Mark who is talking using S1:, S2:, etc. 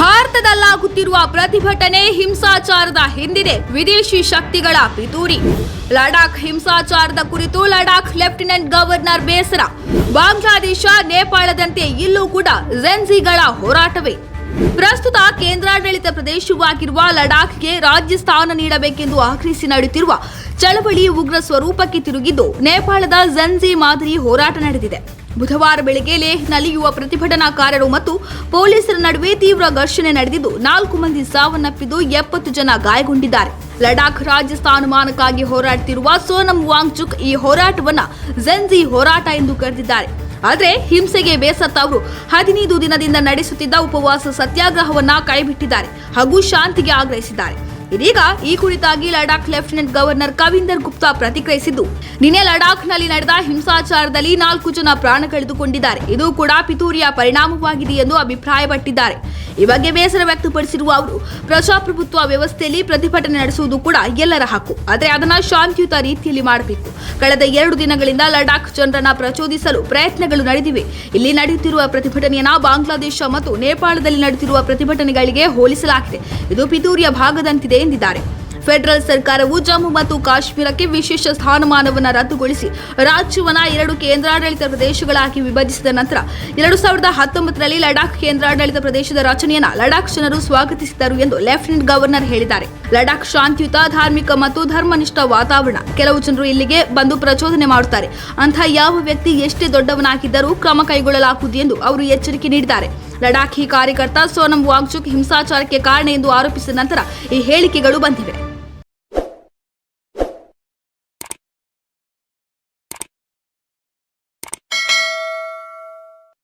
S1: ಭಾರತದಲ್ಲಾಗುತ್ತಿರುವ ಪ್ರತಿಭಟನೆ ಹಿಂಸಾಚಾರದ ಹಿಂದಿದೆ. ವಿದೇಶಿ ಶಕ್ತಿಗಳ ಪಿತೂರಿ. ಲಡಾಖ್ ಹಿಂಸಾಚಾರದ ಕುರಿತು ಲಡಾಖ್ ಲೆಫ್ಟಿನೆಂಟ್ ಗವರ್ನರ್ ಬೇಸರ. ಬಾಂಗ್ಲಾದೇಶ, ನೇಪಾಳದಂತೆ ಇಲ್ಲೂ ಕೂಡ ಜೆನ್ಸಿಗಳ ಹೋರಾಟವೇ. ಪ್ರಸ್ತುತ ಕೇಂದ್ರಾಡಳಿತ ಪ್ರದೇಶವಾಗಿರುವ ಲಡಾಖ್ಗೆ ರಾಜ್ಯ ಸ್ಥಾನ ನೀಡಬೇಕೆಂದು ಆಗ್ರಹಿಸಿ ನಡೆಯುತ್ತಿರುವ ಚಳವಳಿ ಉಗ್ರ ಸ್ವರೂಪಕ್ಕೆ ತಿರುಗಿದ್ದು ನೇಪಾಳದ ಜನ್ಜಿ ಮಾದರಿ ಹೋರಾಟ ನಡೆದಿದೆ. ಬುಧವಾರ ಬೆಳಗ್ಗೆ ಲೇಹ್ನಲ್ಲಿ ಯುವ ಪ್ರತಿಭಟನಾಕಾರರು ಮತ್ತು ಪೊಲೀಸರ ನಡುವೆ ತೀವ್ರ ಘರ್ಷಣೆ ನಡೆದಿದ್ದು, ನಾಲ್ಕು ಮಂದಿ ಸಾವನ್ನಪ್ಪಿದ್ದು ಎಪ್ಪತ್ತು ಜನ ಗಾಯಗೊಂಡಿದ್ದಾರೆ. ಲಡಾಖ್ ರಾಜ್ಯ ಸ್ಥಾನಮಾನಕ್ಕಾಗಿ ಹೋರಾಡುತ್ತಿರುವ ಸೋನಂ ವಾಂಗ್ಚುಕ್ ಈ ಹೋರಾಟವನ್ನ ಜೆನ್ಜಿ ಹೋರಾಟ ಎಂದು ಕರೆದಿದ್ದಾರೆ. ಆದರೆ ಹಿಂಸೆಗೆ ಬೇಸತ್ತ ಅವರು ಹದಿನೈದು ದಿನದಿಂದ ನಡೆಸುತ್ತಿದ್ದ ಉಪವಾಸ ಸತ್ಯಾಗ್ರಹವನ್ನ ಕೈಬಿಟ್ಟಿದ್ದಾರೆ ಹಾಗೂ ಶಾಂತಿಗೆ ಆಗ್ರಹಿಸಿದ್ದಾರೆ. ಇದೀಗ ಈ ಕುರಿತಾಗಿ ಲಡಾಖ್ ಲೆಫ್ಟಿನೆಂಟ್ ಗವರ್ನರ್ ಕವಿಂದರ್ ಗುಪ್ತಾ ಪ್ರತಿಕ್ರಿಯಿಸಿದ್ದು. ನಿನ್ನೆ ಲಡಾಖ್ನಲ್ಲಿ ನಡೆದ ಹಿಂಸಾಚಾರದಲ್ಲಿ ನಾಲ್ಕು ಜನ ಪ್ರಾಣ ಕಳೆದುಕೊಂಡಿದ್ದಾರೆ. ಇದು ಕೂಡ ಪಿತೂರಿಯ ಪರಿಣಾಮವಾಗಿದೆ ಎಂದು ಅಭಿಪ್ರಾಯಪಟ್ಟಿದ್ದಾರೆ. ಈ ಬಗ್ಗೆ ಬೇಸರ ವ್ಯಕ್ತಪಡಿಸಿರುವ ಅವರು, ಪ್ರಜಾಪ್ರಭುತ್ವ ವ್ಯವಸ್ಥೆಯಲ್ಲಿ ಪ್ರತಿಭಟನೆ ನಡೆಸುವುದು ಕೂಡ ಎಲ್ಲರ ಹಕ್ಕು. ಆದರೆ ಅದನ್ನ ಶಾಂತಿಯುತ ರೀತಿಯಲ್ಲಿ ಮಾಡಬೇಕು. ಕಳೆದ ಎರಡು ದಿನಗಳಿಂದ ಲಡಾಖ್ ಜನರನ್ನ ಪ್ರಚೋದಿಸಲು ಪ್ರಯತ್ನಗಳು ನಡೆದಿವೆ. ಇಲ್ಲಿ ನಡೆಯುತ್ತಿರುವ ಪ್ರತಿಭಟನೆಯನ್ನ ಬಾಂಗ್ಲಾದೇಶ ಮತ್ತು ನೇಪಾಳದಲ್ಲಿ ನಡೆಯುತ್ತಿರುವ ಪ್ರತಿಭಟನೆಗಳಿಗೆ ಹೋಲಿಸಲಾಗಿದೆ. ಇದು ಪಿತೂರಿಯ ಭಾಗದಂತಿದೆ ಎಂದಿದ್ದಾರೆ. ಫೆಡರಲ್ ಸರ್ಕಾರವು ಜಮ್ಮು ಮತ್ತು ಕಾಶ್ಮೀರಕ್ಕೆ ವಿಶೇಷ ಸ್ಥಾನಮಾನವನ್ನು ರದ್ದುಗೊಳಿಸಿ ರಾಜ್ಯವನ್ನ ಎರಡು ಕೇಂದ್ರಾಡಳಿತ ಪ್ರದೇಶಗಳಾಗಿ ವಿಭಜಿಸಿದ ನಂತರ ಎರಡು ಸಾವಿರದ ಹತ್ತೊಂಬತ್ತರಲ್ಲಿ ಲಡಾಖ್ ಕೇಂದ್ರಾಡಳಿತ ಪ್ರದೇಶದ ರಚನೆಯನ್ನು ಲಡಾಖ್ ಜನರು ಸ್ವಾಗತಿಸಿದರು ಎಂದು ಲೆಫ್ಟಿನೆಂಟ್ ಗವರ್ನರ್ ಹೇಳಿದ್ದಾರೆ. ಲಡಾಖ್ ಶಾಂತಿಯುತ, ಧಾರ್ಮಿಕ ಮತ್ತು ಧರ್ಮನಿಷ್ಠ ವಾತಾವರಣ. ಕೆಲವು ಜನರು ಇಲ್ಲಿಗೆ ಬಂದು ಪ್ರಚೋದನೆ ಮಾಡುತ್ತಾರೆ. ಅಂತಹ ಯಾವ ವ್ಯಕ್ತಿ ಎಷ್ಟೇ ದೊಡ್ಡವನಾಗಿದ್ದರೂ ಕ್ರಮ ಕೈಗೊಳ್ಳಲಾಗುವುದು ಎಂದು ಅವರು ಎಚ್ಚರಿಕೆ ನೀಡಿದ್ದಾರೆ. ಲಡಾಖಿ ಕಾರ್ಯಕರ್ತ ಸೋನಂ ವಾಂಗ್ಚುಕ್ ಹಿಂಸಾಚಾರಕ್ಕೆ ಕಾರಣ ಎಂದು ಆರೋಪಿಸಿದ ನಂತರ ಈ ಹೇಳಿಕೆಗಳು ಬಂದಿವೆ.